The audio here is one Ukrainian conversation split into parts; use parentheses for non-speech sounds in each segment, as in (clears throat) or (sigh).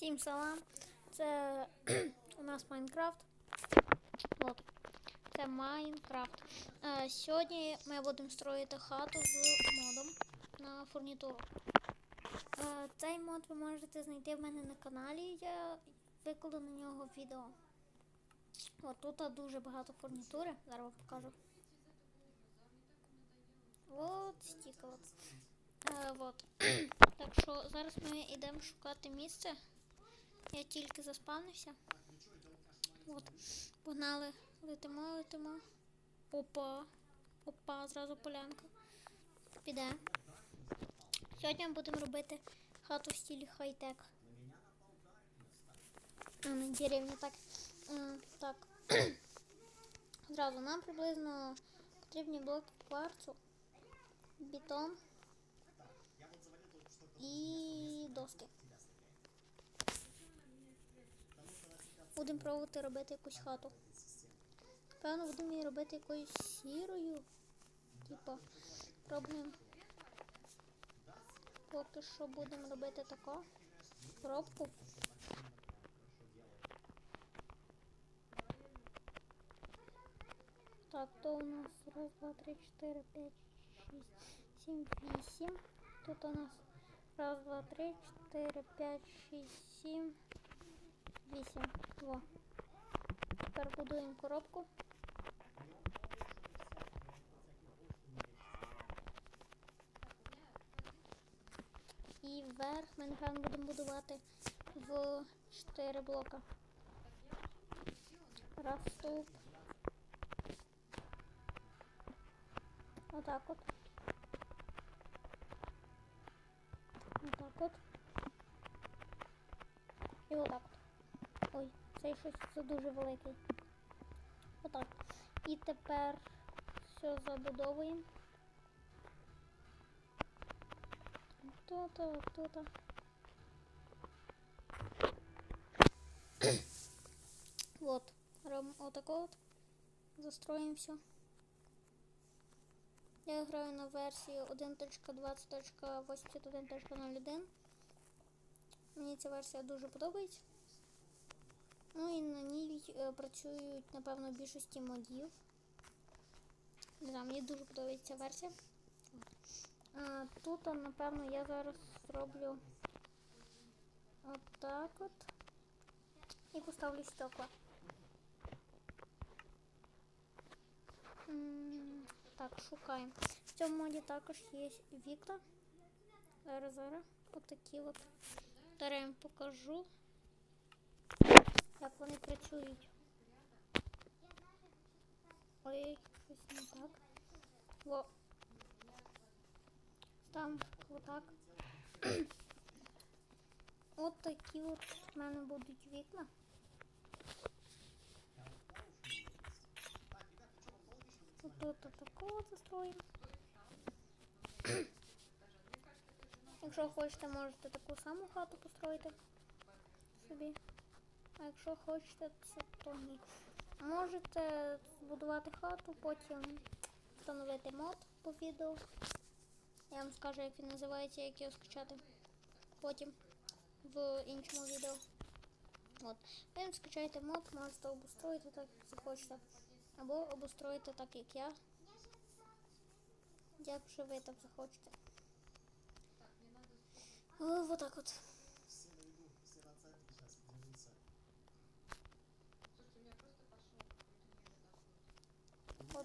Всім салам. Це (clears throat) у нас Майнкрафт. От. Це Майнкрафт. Е, сьогодні ми будемо строїти хату з модом на фурнітуру. Е, цей мод ви можете знайти в мене на каналі. Я викладу на нього відео. От тут дуже багато фурнітури. Зараз вам покажу. От от. Е, от. (clears throat) Так що зараз ми йдемо шукати місце. Я тільки заспавнився. От. Погнали, летимо, летимо. Опа. Опа, зразу полянка. Піде. Сьогодні ми будемо робити хату в стилі хай-тек. Деревні так. Так. (clears throat) Зразу нам приблизно потрібні блоки кварцу, бетон і доски. Будемо пробувати робити якусь хату. Певно, будемо її робити якоюсь сірою. Типа, пробуємо. Поки що будемо робити таку коробку. Так, то у нас раз, два, три, чотири, п'ять, шість, сім, вісім. Тут у нас раз, два, три, чотири, п'ять, шість, сім, вісім. Во. Тепер будуємо коробку. І вверх ми, напевно, будемо будувати в 4 блока. Раз стовп. Отак от. Щось це дуже великий. Отак. І тепер все забудовуємо. Тут, тут. Вот. Робимо отако от. Застроїмо все. Я граю на версії 1.20.81.01. Мені ця версія дуже подобається. Ну і на ній е, працюють, напевно, більшості модів. Не знаю, мені дуже подобається версія. А, тут, напевно, я зараз зроблю отак от. І поставлю стекла. Так, шукаємо. В цьому моді також є вікна. Зараз, зараз. Отакі от. Зараз я вам покажу, як вони працюють. Ой, щось не так. Во. Там отак. (clears throat) От такі от в мене будуть вікна. Тут такого застроїмо. (clears throat) Якщо хочете, можете таку саму хату построїти собі. А якщо хочете, це то ні. Можете збудувати хату, потім встановити мод по відео. Я вам скажу, як він називається, як його скачати потім в іншому відео. От. Ви скачаєте мод, можете обустроїти так, як захочете. Або обустроїти так, як я. Як вже ви так захочете. О, вот так от.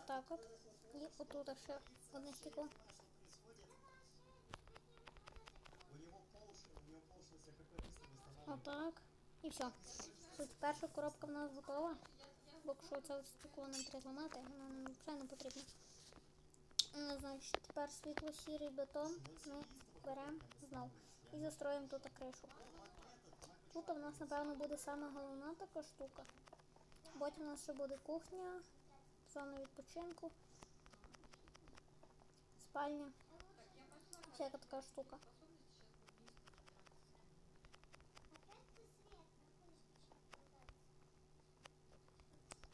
Вот так от. І отут ще одне стекло. Отак. І все. Тут перша коробка в нас готова. Бо що це стекло нам треба зламати, воно нам взагалі не потрібно. Е, Значить, тепер світло-сірий бетон ми беремо знов і застроїмо тут кришу. Тут у нас, напевно, буде саме головна така штука. Потім у нас ще буде кухня, зона відпочинку, спальня. Всяка така штука.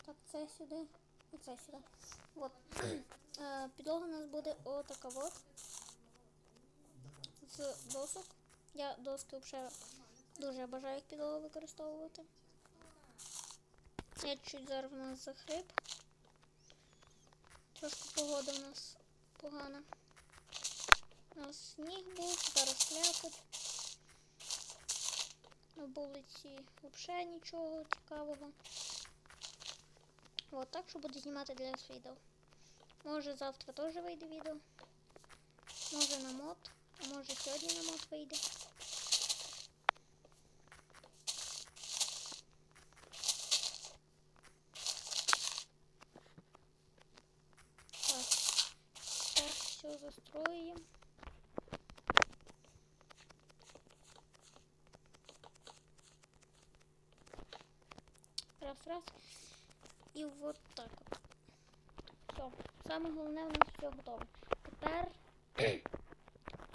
Так, це сюди і це сюди. От. Е, Підлога у нас буде отака от. З досок. Я доски взагалі Дуже бажаю їх підлогу використовувати. Я чуть зараз в нас захрип. Трошки погода в нас погана. У нас сніг був, зараз слякоть. На вулиці взагалі нічого цікавого. От так що буду знімати для вас відео. Може завтра теж вийде відео. Може на мод, а може сьогодні на мод вийде. Так, так, все застроим. Раз, раз. І от так от. Все. Саме головне у нас все готово. Тепер (coughs)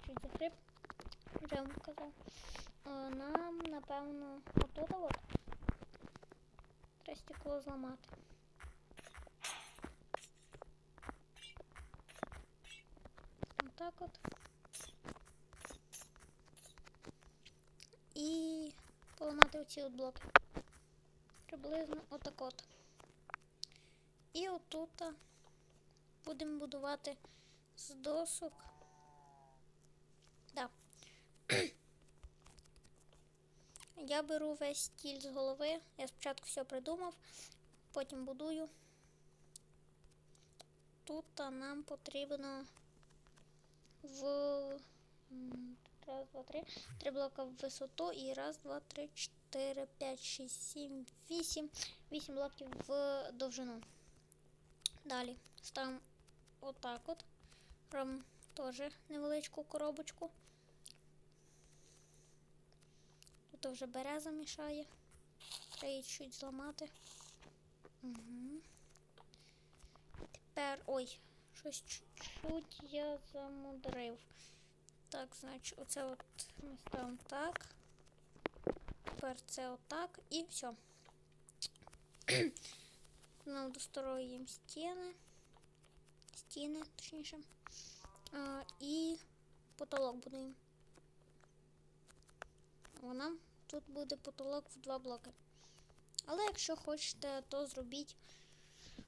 чуть захрип. Вже вам казав. Нам, напевно, отут от. Треба стекло зламати. Отак от. І поламати оці от блоки. Приблизно отак от. І отут будемо будувати з досок. Да. (clears throat) Я беру весь стіль з голови. Я спочатку все придумав, потім будую. Тут нам потрібно в раз, два, три. Три блока в висоту і раз, два, три, чотири, п'ять, шість, сім, вісім. Вісім блоків в довжину. Далі ставимо отак от. Робимо теж невеличку коробочку. Тут вже береза мішає. Треба її чуть зламати. Угу. Тепер. Ой, щось чуть-чуть я замудрив. Так, значить, оце от ми ставимо так. Тепер це отак і все. Знову (clears throat) достроюємо стіни. Стіни, точніше. А, і потолок будуємо. Вона тут буде потолок в два блоки. Але якщо хочете, то зробіть,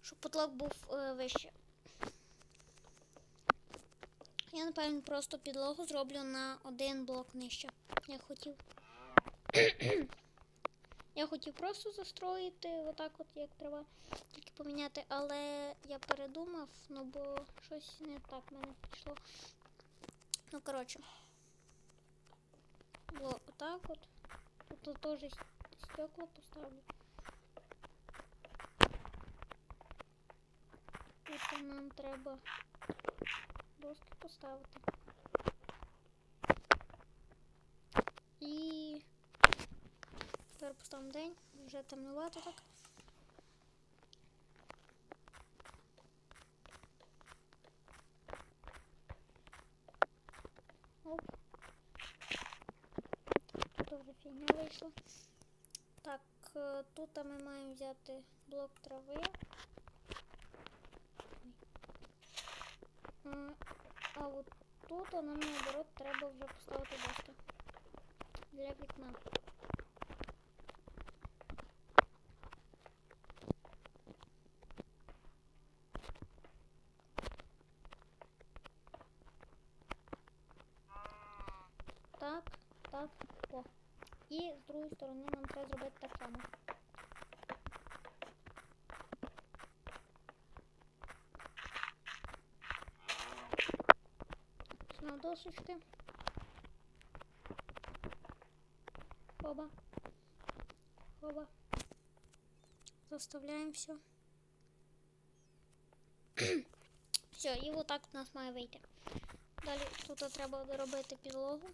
щоб потолок був е, вище. Я, напевно, просто підлогу зроблю на один блок нижче. Я хотів. (clears throat) Я хотів просто застроїти отак от, як треба, тільки поміняти, але я передумав, ну бо щось не так в мене пішло. Ну, коротше. Було отак от. Тут теж стекла поставлю. Тут нам треба доски поставити. І тепер поставимо день, вже темнувато так. Оп. Тут вже фігня вийшла. Так, е, тут ми маємо взяти блок трави. М, А от тут нам наоборот треба вже поставити доски для вікна. Так, так, о. І з другої сторони нам треба зробити так само. Досочки. Хоба. Хоба. Заставляємо все. (clears throat) все, і отак у нас має вийти. Далі тут треба доробити підлогу.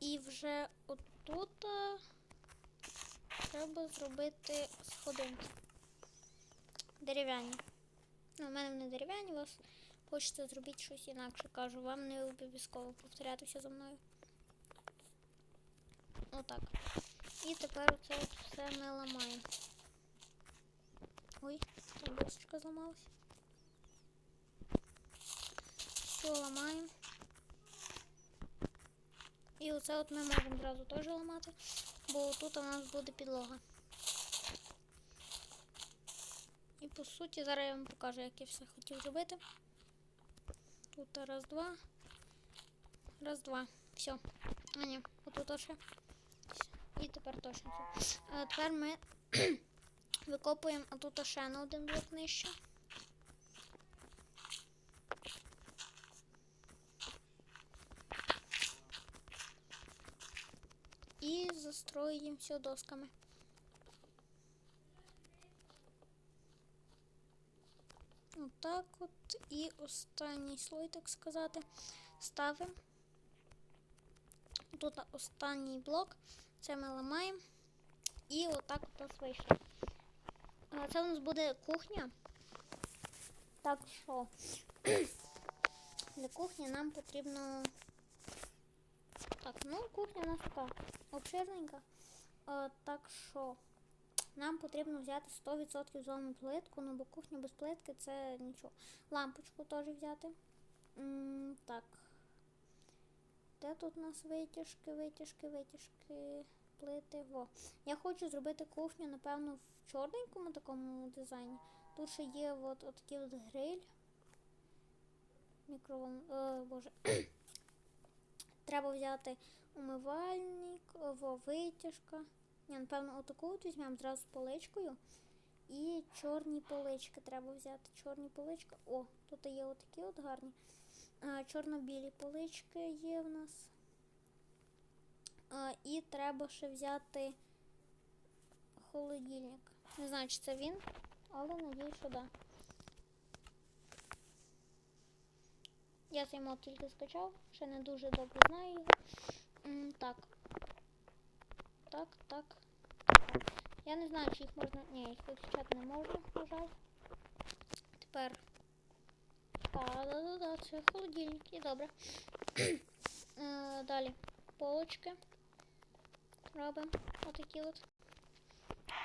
І вже отут треба зробити сходинки. Дерев'яні. Ну, у мене вони дерев'яні, вас хочете зробити щось інакше. Кажу, вам не обов'язково повторятися за мною. Отак. І тепер це все ми ламаємо. Ой, там досочка зламалась. Все ламаємо. І оце от ми можемо одразу теж ламати, бо тут у нас буде підлога. І по суті, зараз я вам покажу, як я все хотів зробити. Тут раз, два. Раз, два. Все. А ні, отут ще. І тепер точно. А тепер ми (clears throat) викопуємо отут ще на один блок нижче. І застроїмо все досками. Отак от. І останній слой, так сказати, ставимо. Тут останній блок. Це ми ламаємо. І отак от нас вийшло. Це у нас буде кухня. Так що для кухні нам потрібно. Так, ну кухня у нас така обширненька. Е, так що нам потрібно взяти 100% зону плитку, ну бо кухня без плитки це нічого. Лампочку теж взяти. М, так. Де тут у нас витяжки, витяжки, витяжки, плити? Во. Я хочу зробити кухню, напевно, в чорненькому такому дизайні. Тут ще є от, от такий от гриль. Мікроволн... Е, боже. (coughs) Треба взяти умивальник, о, во, витяжка. Ні, напевно, отаку от візьмемо зразу з поличкою. І чорні полички треба взяти. Чорні полички. О, тут є отакі от гарні. Чорно-білі полички є в нас. І треба ще взяти холодильник. Не знаю, чи це він, але надію, що да. Я цей мод тільки скачав, ще не дуже добре знаю його. Так. Так, так. Я не знаю, чи їх можна. Ні, їх виключати не можна, на жаль. Тепер. Так, да-да-да, це холодильник, і добре. (clears throat) Е, Далі полочки. Робимо отакі от.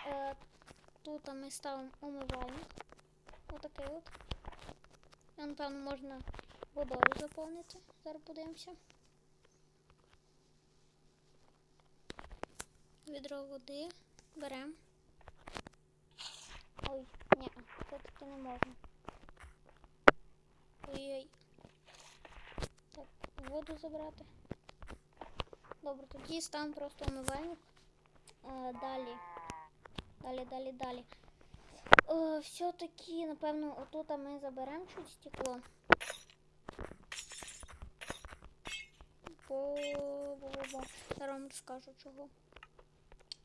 Е, Тут ми ставимо умивальник. Отакий от. Напевно, можна водою заповнити. Зараз подивимося. Відро води беремо. Ой, ні, це таки не можна. Ой-ой. Так, воду забрати. Добре, тоді ставимо просто умивальник. Е, далі. Далі, далі, далі. Е, Все-таки, напевно, отут ми заберемо чуть стекло. Бо, бо, бо, бо. Зараз вам розкажу чого.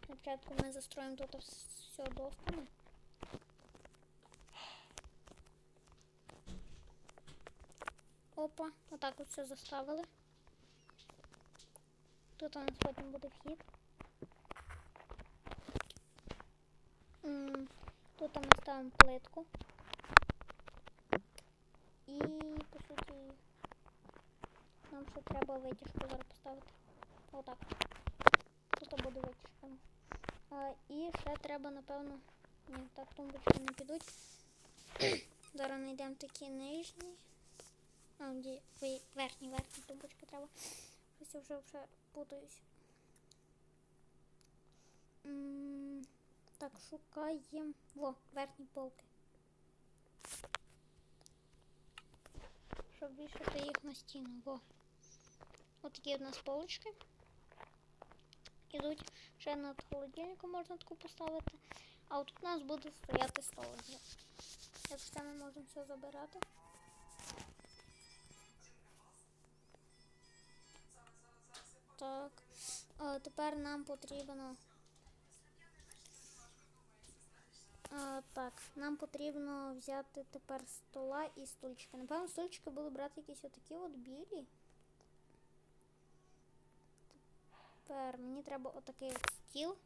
Спочатку ми застроїмо тут все досками. Опа, отак от все заставили. Тут у нас потім буде вхід. Тут ми ставимо плитку. І по суті нам ще треба витяжку зараз поставити. Отак. Тут буде витяжка. І ще треба, напевно. Ні, так тумбочки не підуть. Зараз знайдемо такі нижні. А, де верхні, верхні тумбочки треба. Ось я вже вже путаюсь. Так, шукаємо. Во, верхні полки. Щоб вішати їх на стіну. Во. Ось такі у нас полочки. Ідуть ще над холодильником можна таку поставити. А от у нас буде стояти стол. Якщо це ми можемо все забирати. Так. А, тепер нам потрібно. А, так, нам потрібно взяти тепер стола і стульчики. Напевно, стульчики буду брати якісь отакі от білі. Тепер мені треба отакий от стіл.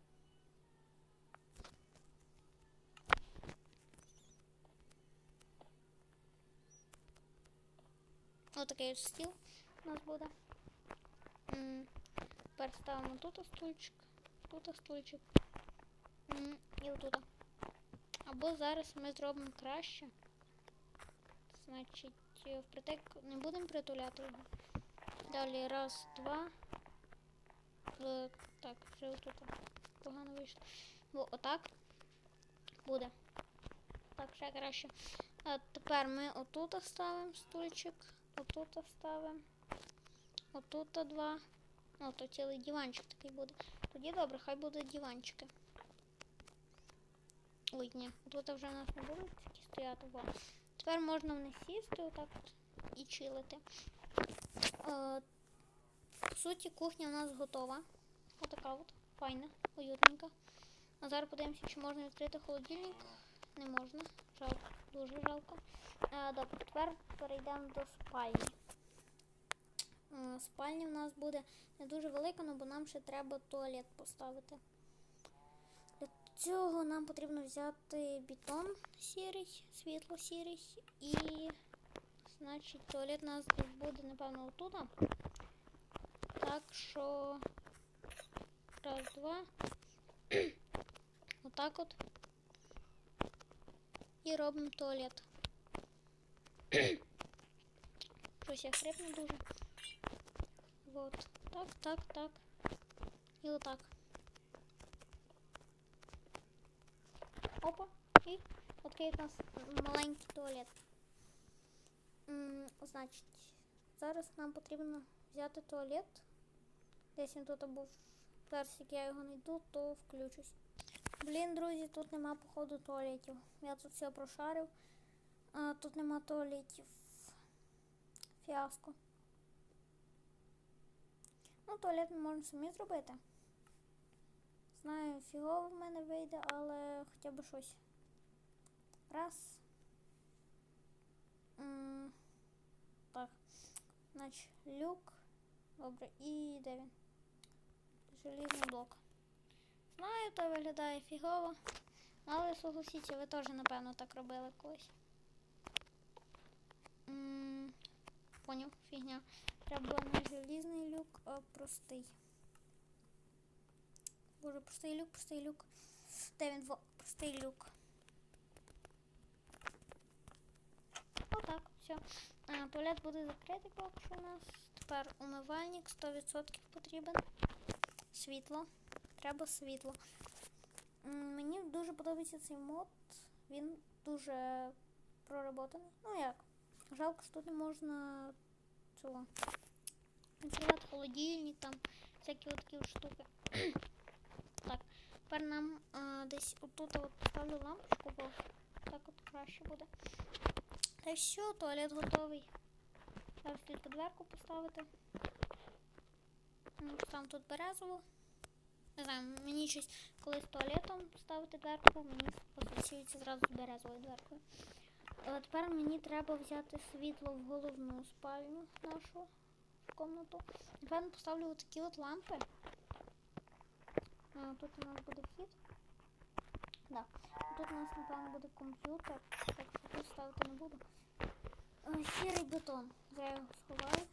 Отакий от стіл у нас буде. Тепер ставимо тут стульчик, тут стульчик. І отут. Або зараз ми зробимо краще. Значить, е, впритик не будемо притуляти його. Далі раз, два. Е, так, вже отут погано вийшло. Бо отак буде. Так, ще краще. А тепер ми отут ставимо стульчик, отут ставимо. Отут два. О, то цілий диванчик такий буде. Тоді добре, хай будуть диванчики. Ой, ні, тут вже у нас не будуть такі стояти. Во. Тепер можна вниз сісти отак от і чилити. По суті, кухня у нас готова. Отака от, файна, уютненька. А зараз подивимося, чи можна відкрити холодильник. Не можна. Жалко, дуже жалко. Е, добре, тепер перейдемо до спальні. Спальня в нас буде не дуже велика, ну, бо нам ще треба туалет поставити. Для цього нам потрібно взяти бетон сірий, світло сірий і, значить, туалет у нас буде, напевно, отуда. Так що раз, два. Отак от. І робимо туалет. Щось я хрипну дуже. Вот. Так, так, так. І отак. Опа. І такий у нас маленький туалет. М, значить, зараз нам потрібно взяти туалет. Десь тут був. Як я його знайду, то включусь. Блін, друзі, тут нема, походу, туалетів. Я тут все прошарив. А, тут нема туалетів. Фіаско. Ну, туалет ми можемо самі зробити. Знаю, фігово в мене вийде, але хоча б щось. Раз. М, так. Значить, люк. Добре, і де він? Желізний блок. Знаю, то виглядає фігово. Але согласіться, ви теж, напевно, так робили колись. Поняв, фігня. Треба не желізний люк, а простий. Боже, простий люк, простий люк. Де він во? Простий люк. Отак, все. А, туалет буде закритий поки що у нас. Тепер умивальник 100% потрібен. Світло. Треба світло. Мені дуже подобається цей мод. Він дуже проработаний. Ну як? Жалко, що тут не можна цього. Відкривати холодильник, там всякі такі штуки. (clears throat) так, тепер нам а, десь отут от поставлю лампочку, бо так от краще буде. Та все, туалет готовий. Зараз тільки дверку поставити. Там тут березову. Не знаю, мені щось колись туалетом ставити дверку, мені асоціюється зразу березовою дверкою. Е, Тепер мені треба взяти світло в головну спальню нашу комнату. Напевно, поставлю отакі от лампи. Е, Тут у нас буде вхід. Да. Тут у нас, напевно, буде комп'ютер, так що тут ставити не буду. Е, Сірий бетон. Я його сховаю.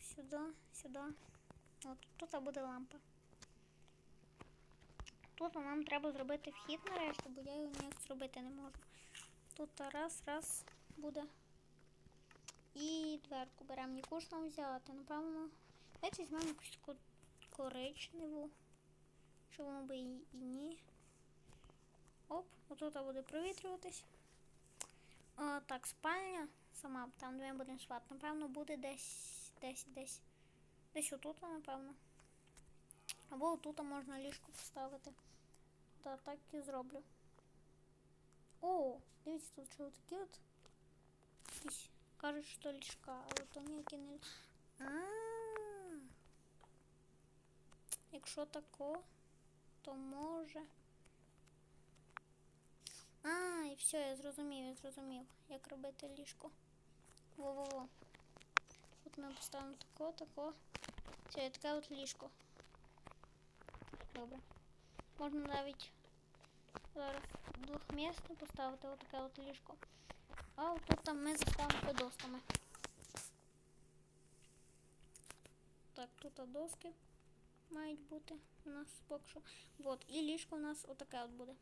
Сюди, сюди. От тут буде лампа. Тут нам треба зробити вхід нарешті, бо я його ніяк зробити не можу. Тут раз, раз буде. І дверку беремо. Яку ж нам взяти? Напевно, давайте візьмемо якусь коричневу. Чому би і ні. Оп, отут буде провітрюватись. А, так, спальня сама, там де ми будемо спати. Напевно, буде десь, десь, десь. Десь отут, напевно. Або отут можна ліжко поставити. Та так і зроблю. О, дивіться, тут що такі от. Якісь кажуть, що ліжка, але то ніякі не. А. Якщо тако, то може. А, і все, я зрозумів, я зрозумів, як робити ліжко. Во-во-во. Тут ми поставимо тако, тако. І таке от ліжко. Добре. Можна навіть зараз двохмісне поставити отаке от ліжко. А отут там ми заставимо досками. Так, тут доски мають бути у нас поки що. Вот, і ліжко у нас отаке от буде.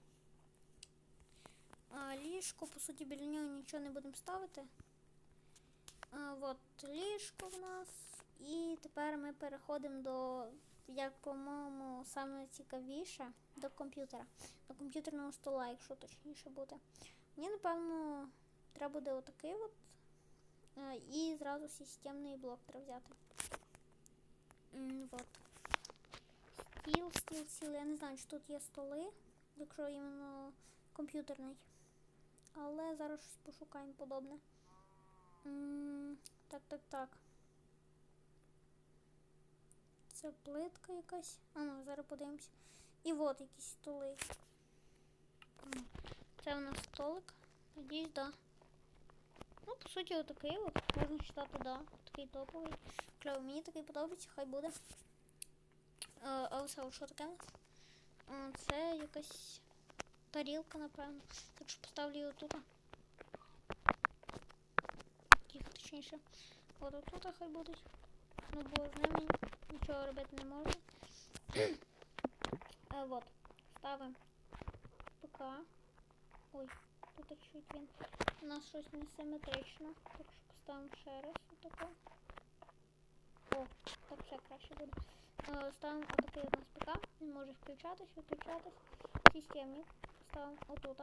А, ліжко, по суті, біля нього нічого не будемо ставити. А, от ліжко в нас. І тепер ми переходимо до як по-моєму, саме цікавіше до комп'ютера. До комп'ютерного стола, якщо точніше буде. Мені, напевно, треба буде отакий от. е, І зразу системний блок треба взяти. Вот. Стіл, стіл, стіл. Я не знаю, чи тут є столи, якщо іменно комп'ютерний. Але зараз щось пошукаємо подобне. Так, так, так. Це плитка якась. А ну, зараз подивимось. І от якісь столи. Це у нас столик. Надіюсь, да. Ну, по суті, отакий от. Можна читати, да. Такий топовий. Кльово, мені такий подобається, хай буде. А от що таке? Е, Це якась тарілка, напевно. Так що поставлю її отут. Їх точніше. От отут хай будуть. Ну, бо з ними нічого робити не можна. (clears throat) Е, вот. Ставимо ПК. Ой, тут чуть він. У нас щось не симетрично. Так що поставимо ще раз отако. О, так ще краще буде. Е, Ставимо отакий у нас ПК. Він може включатись, виключатись. Системник. Ставимо отут.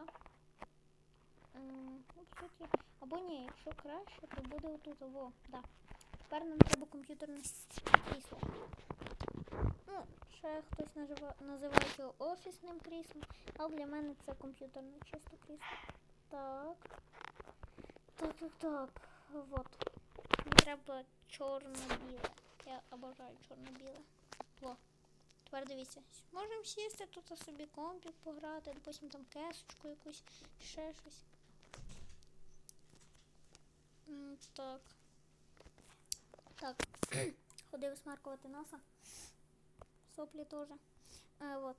Ну, по суті. Або ні, якщо краще, то буде отут. Во, да. Тепер нам треба комп'ютерне крісло. Ну, ще хтось назива, називає його офісним кріслом, але для мене це комп'ютерне чисто крісло. Так. Так, так, так. Вот. Мені треба чорно-біле. Я обожаю чорно-біле. Во. Тепер дивіться. Можемо сісти тут собі компік пограти, потім там кесочку якусь, ще щось. Так. Так. (clears throat) Ходи висмаркувати носа. Соплі теж. Е, от.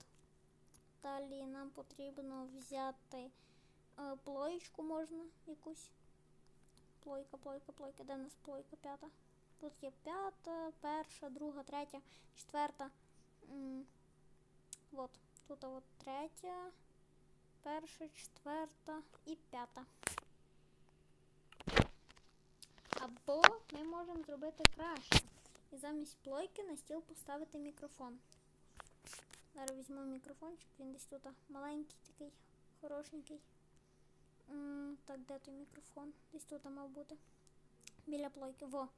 Далі нам потрібно взяти е, плоєчку можна якусь. Плойка, плойка, плойка. Де в нас плойка п'ята? Тут є п'ята, перша, друга, третя, четверта. От. Тут от третя, перша, четверта і п'ята. Або можемо зробити краще. І замість плойки на стіл поставити мікрофон. Зараз візьму мікрофончик, він десь тут маленький такий, хорошенький. Так, де той мікрофон? Десь тут мав бути. Біля плойки. Во.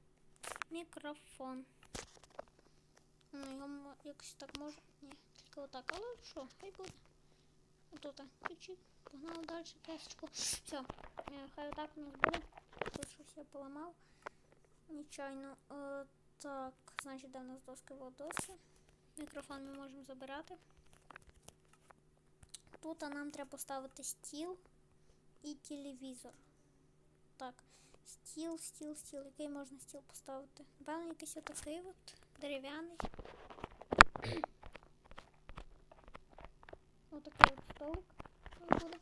Мікрофон. Ну, його якось так може. Ні, тільки отак. Але що, хай буде. Отут. Чуть-чуть. Погнали далі кесочку. Все. Хай отак у нас буде. Тут щось я поламав. Нечайно. Е, так, значить, де в нас доски вот доски. Мікрофон ми можемо забирати. Тут нам треба поставити стіл і телевізор. Так, стіл, стіл, стіл. Який можна стіл поставити? Напевно, якийсь отакий от дерев'яний. (coughs) Отакий от столик буде.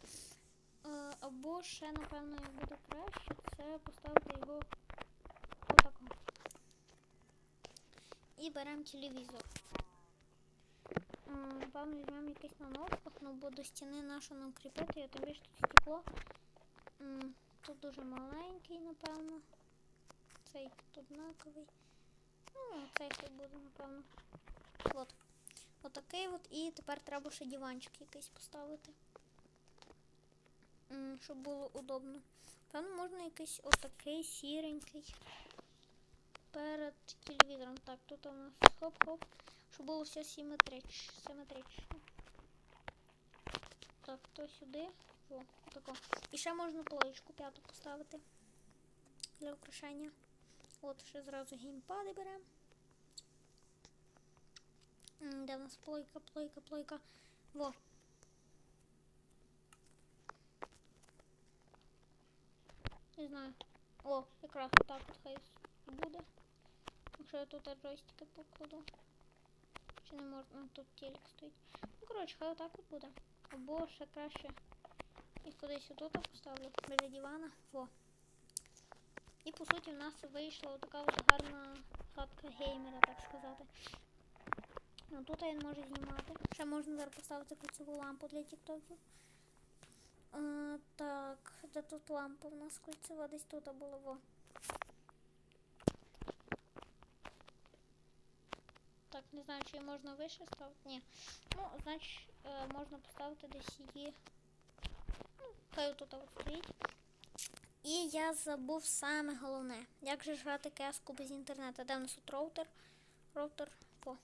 Е, Або ще, напевно, буде краще, це поставити його. І беремо телевізор. М, Напевно, візьмемо якийсь на ножках, ну бо до стіни нашу нам кріпити, а тим більше тут стекло. Тут дуже маленький, напевно. Цей однаковий. Ну, цей хай буде, напевно. От. Отакий от. І тепер треба ще диванчик якийсь поставити. Щоб було удобно. Певно, можна якийсь отакий сіренький. Перед телевізором. Так, тут у нас хоп-хоп. Щоб було все симетрич, симетрично. Так, то сюди. О, тако. І ще можна плоєчку п'яту поставити для украшення. От ще зразу геймпади беремо. Де в нас плойка, плойка, плойка. Во. Не знаю. О, якраз так от хай буде. Якщо я тут джойстики покладу. Чи не можна? Ну, тут телек стоїть. Ну, коротше, хай отак от буде. Або ще краще. І кудись отут поставлю біля дивана. Во. І по суті в нас вийшла така от гарна хатка геймера, так сказати. Ну тут він може знімати. Ще можна зараз поставити ключову лампу для тіктоків. Так, де тут лампа у нас кольцева? Десь тут була во. Не знаю, чи можна вище ставити. Ні. Ну, значить, е, можна поставити десь її. Ну, хай от стоїть. І я забув саме головне. Як же грати кеску без інтернету? Де в нас тут роутер? Роутер. О.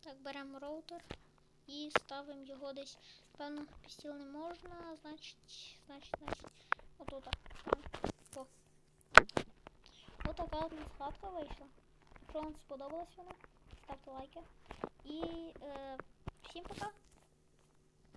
Так, беремо роутер і ставимо його десь. Певно, під стіл не можна, значить, значить, значить. Отут. О. Ось така от нас вийшла. Якщо вам сподобалось вона, ставте лайки. І е, всім пока!